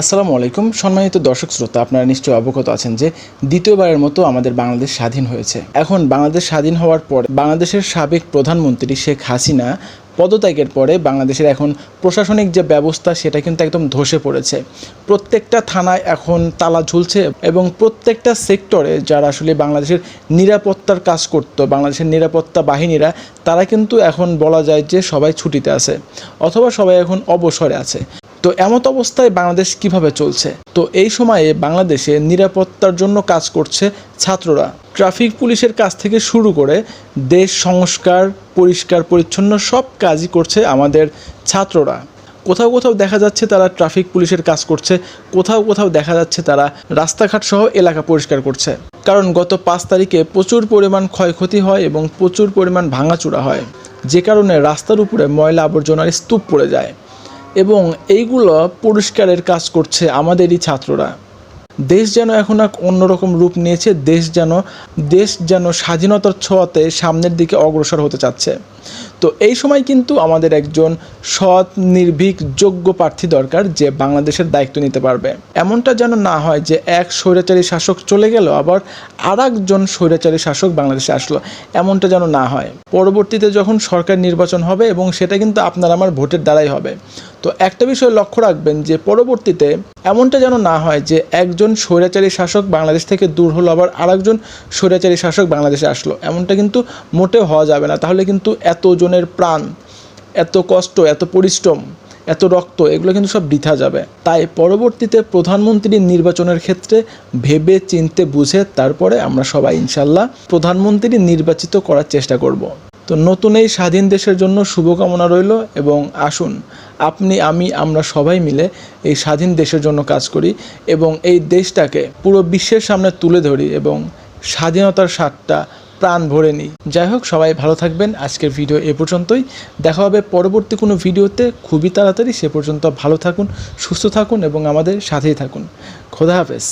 আসসালামু আলাইকুম। সম্মানিত দর্শক শ্রোতা, আপনারা নিশ্চয়ই অবগত আছেন যে দ্বিতীয়বারের মতো আমাদের বাংলাদেশ স্বাধীন হয়েছে। এখন বাংলাদেশ স্বাধীন হওয়ার পর বাংলাদেশের সাবেক প্রধানমন্ত্রী শেখ হাসিনা পদত্যাগের পরে বাংলাদেশের এখন প্রশাসনিক যে ব্যবস্থা, সেটা কিন্তু একদম ধসে পড়েছে। প্রত্যেকটা থানায় এখন তালা ঝুলছে এবং প্রত্যেকটা সেক্টরে যারা আসলে বাংলাদেশের নিরাপত্তার কাজ করতো, বাংলাদেশের নিরাপত্তা বাহিনীরা, তারা কিন্তু এখন বলা যায় যে সবাই ছুটিতে আছে অথবা সবাই এখন অবসরে আছে। তো এমত অবস্থায় বাংলাদেশ কীভাবে চলছে? তো এই সময়ে বাংলাদেশে নিরাপত্তার জন্য কাজ করছে ছাত্ররা। ট্রাফিক পুলিশের কাছ থেকে শুরু করে দেশ সংস্কার, পরিষ্কার, পরিচ্ছন্ন সব কাজই করছে আমাদের ছাত্ররা। কোথাও কোথাও দেখা যাচ্ছে তারা ট্রাফিক পুলিশের কাজ করছে, কোথাও কোথাও দেখা যাচ্ছে তারা রাস্তাঘাট সহ এলাকা পরিষ্কার করছে। কারণ গত পাঁচ তারিখে প্রচুর পরিমাণ ক্ষয়ক্ষতি হয় এবং প্রচুর পরিমাণ ভাঙাচুরা হয়। যে কারণে রাস্তার উপরে ময়লা আবর্জনার স্তূপ পড়ে যায়। এবং এইগুলো পরিষ্কারের কাজ করছে আমাদেরই ছাত্ররা। দেশ যেন এখন এক অন্যরকম রূপ নিয়েছে, দেশ যেন দেশ যেন স্বাধীনতার ছোঁয়াতে সামনের দিকে অগ্রসর হতে চাচ্ছে। তো এই সময় কিন্তু আমাদের একজন সৎ, নির্ভীক, যোগ্য প্রার্থী দরকার যে বাংলাদেশের দায়িত্ব নিতে পারবে। এমনটা যেন না হয় যে এক স্বৈরাচারী শাসক চলে গেল, আবার আর একজন স্বৈরাচারী শাসক বাংলাদেশে আসলো। এমনটা যেন না হয়। পরবর্তীতে যখন সরকার নির্বাচন হবে এবং সেটা কিন্তু আপনার আমার ভোটের দ্বারাই হবে। তো একটা বিষয় লক্ষ্য রাখবেন যে পরবর্তীতে এমনটা যেন না হয় যে একজন স্বৈরাচারী শাসক বাংলাদেশ থেকে দূর হলো, আবার আরেকজন স্বৈরাচারী শাসক বাংলাদেশে আসলো। এমনটা কিন্তু মোটেও হওয়া যাবে না। তাহলে কিন্তু এত জনের প্রাণ, এত কষ্ট, এত পরিশ্রম, এত রক্ত, এগুলো কিন্তু সব বৃথা যাবে। তাই পরবর্তীতে প্রধানমন্ত্রী নির্বাচনের ক্ষেত্রে ভেবে চিনতে বুঝে তারপরে আমরা সবাই ইনশাল্লাহ প্রধানমন্ত্রী নির্বাচিত করার চেষ্টা করব। তো নতুন এই স্বাধীন দেশের জন্য শুভকামনা রইল এবং আসুন, আপনি, আমি, আমরা সবাই মিলে এই স্বাধীন দেশের জন্য কাজ করি এবং এই দেশটাকে পুরো বিশ্বের সামনে তুলে ধরি এবং স্বাধীনতার স্বাদটা প্রাণ ভরে নিই। যাই হোক, সবাই ভালো থাকবেন। আজকের ভিডিও এ পর্যন্তই। দেখা হবে পরবর্তী কোনো ভিডিওতে। খুবই তাড়াতাড়ি সে পর্যন্ত ভালো থাকুন, সুস্থ থাকুন এবং আমাদের সাথেই থাকুন। খোদা হাফেজ।